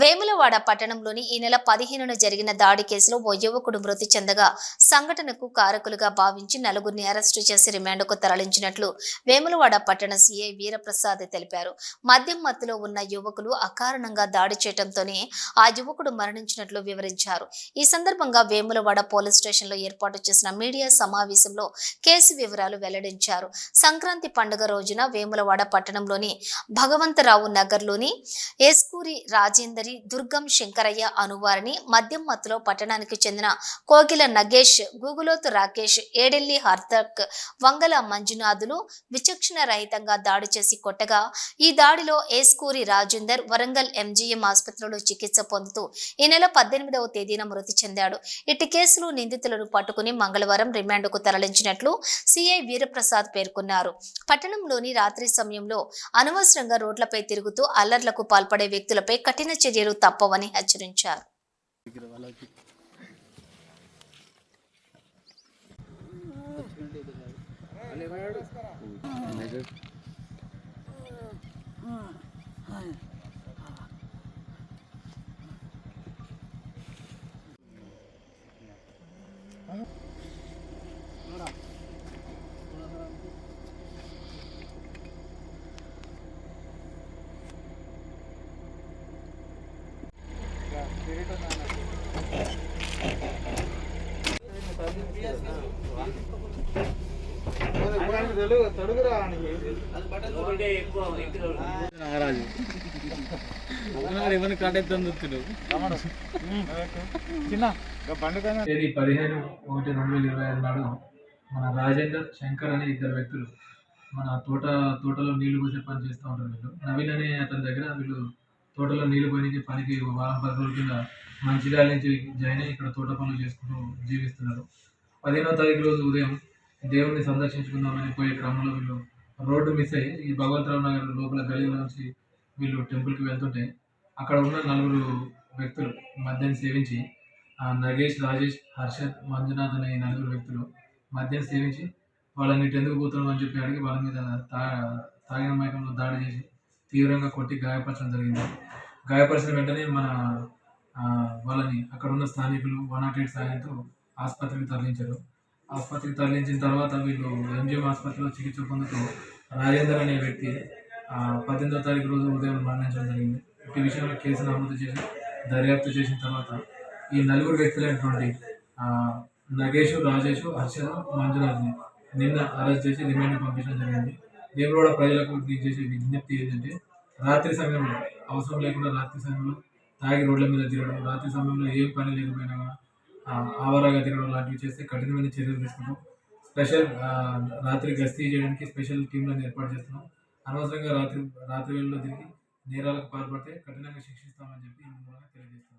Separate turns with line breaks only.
వేములవాడ పట్టణంలోని ఈ నెల పదిహేనున జరిగిన దాడి కేసులో ఓ యువకుడు మృతి చెందగా సంఘటనకు కారకులుగా భావించి నలుగురిని అరెస్టు చేసి రిమాండ్కు తరలించినట్లు వేములవాడ పట్టణ సీఐ వీరప్రసాద్ తెలిపారు. మద్యం మత్తులో ఉన్న యువకులు అకారణంగా దాడి చేయడంతోనే ఆ యువకుడు మరణించినట్లు వివరించారు. ఈ సందర్భంగా వేములవాడ పోలీస్ స్టేషన్లో ఏర్పాటు చేసిన మీడియా సమావేశంలో కేసు వివరాలు వెల్లడించారు. సంక్రాంతి పండుగ రోజున వేములవాడ పట్టణంలోని భగవంతరావు నగర్లోని ఏస్కూరి రాజేందర్ దుర్గం శంకరయ్య అనువారిని మద్యం మత్తులో పట్టణానికి చెందిన కోగిల నగేష్ గూగులోతు రాకేష్ ఏడెల్లి హర్దక్ వంగల మంజునాథులు విచక్షణ రహితంగా దాడి చేసి కొట్టగా ఈ దాడిలో ఏస్కూరి రాజేందర్ వరంగల్ ఎంజీఎం ఆసుపత్రిలో చికిత్స పొందుతూ ఈ నెల పద్దెనిమిదవ తేదీన మృతి చెందాడు. ఇటు కేసులు నిందితులను పట్టుకుని మంగళవారం రిమాండ్కు తరలించినట్లు సిఐ వీరప్రసాద్ పేర్కొన్నారు. పట్టణంలోని రాత్రి సమయంలో అనవసరంగా రోడ్లపై తిరుగుతూ అల్లర్లకు పాల్పడే వ్యక్తులపై కఠిన చర్యలు తప్పవని హెచ్చరించారు.
నాగరాజు నాగరాజు. ఎవరిని కాటేద్దాం చూస్తున్నాడు తేదీ పదిహేను ఒకటి రెండు వేల ఇరవై ఐదు నాడు మన రాజేందర్ శంకర్ అనే ఇద్దరు వ్యక్తులు మన తోట తోటలో నీళ్ళు పోసే పని చేస్తూ ఉంటారు వీళ్ళు. నవీన్ అనే అతని దగ్గర వీళ్ళు తోటలో నీళ్ళు పోయినకి పనికి వారం పది రోజుల కింద మంచిర్యాల నుంచి జాయిన్ అయ్యి ఇక్కడ తోట పనులు చేసుకుంటూ జీవిస్తున్నారు. పదిహేనో తారీఖు రోజు ఉదయం దేవుణ్ణి సందర్శించుకుందామని పోయే క్రమంలో వీళ్ళు రోడ్డు మిస్ అయ్యి ఈ భగవంతరావు నగర్ లోపల గలీల నుంచి వీళ్ళు టెంపుల్కి వెళ్తుంటే అక్కడ ఉన్న నలుగురు వ్యక్తులు మద్యం సేవించి ఆ నగేష్ రాజేష్ హర్షద్ మంజునాథ్ అనే నలుగురు వ్యక్తులు మద్యం సేవించి వాళ్ళని ఎందుకు పోతున్నాం అని చెప్పి అడిగి వాళ్ళ మీద తా తాగిన మైకంలో దాడి చేసి తీవ్రంగా కొట్టి గాయపరచడం జరిగింది. గాయపరిచిన వెంటనే మన వాళ్ళని అక్కడ ఉన్న స్థానికులు వన్ నాట్ ఎయిట్ సాయంతో ఆసుపత్రికి తరలించారు. ఆసుపత్రికి తరలించిన తర్వాత వీళ్ళు ఎంజిఎం ఆసుపత్రిలో చికిత్స పొందుతూ రాజేందర్ అనే వ్యక్తి పద్దెనిమిదో తారీఖు రోజు ఉదయం మరణించడం జరిగింది. ఈ విషయంలో కేసు నమోదు చేసి దర్యాప్తు చేసిన తర్వాత ఈ నలుగురు వ్యక్తులైనటువంటి నగేష్ రాజేష్ హర్షద మంజునాథ్ని నిన్న అరెస్ట్ చేసి రిమాండ్ పంపించడం జరిగింది. నేను కూడా ప్రజలకు చేసే విజ్ఞప్తి ఏంటంటే రాత్రి సమయంలో అవసరం లేకుండా రాత్రి సమయంలో తాగి రోడ్ల మీద తిరగడం రాత్రి సమయంలో ఏం పని లేకపోయినా కూడా, ఆవరాగా తిరగడం లాంటివి చేస్తే కఠినమైన చర్యలు తీసుకుంటాం. స్పెషల్ రాత్రి గస్తీ చేయడానికి స్పెషల్ టీంలను ఏర్పాటు చేస్తున్నాం. అనవసరంగా రాత్రి రాత్రి వేళల్లో తిరిగి నేరాలకు పాల్పడితే కఠినంగా శిక్షిస్తామని చెప్పి ఈ తెలియజేస్తున్నాం.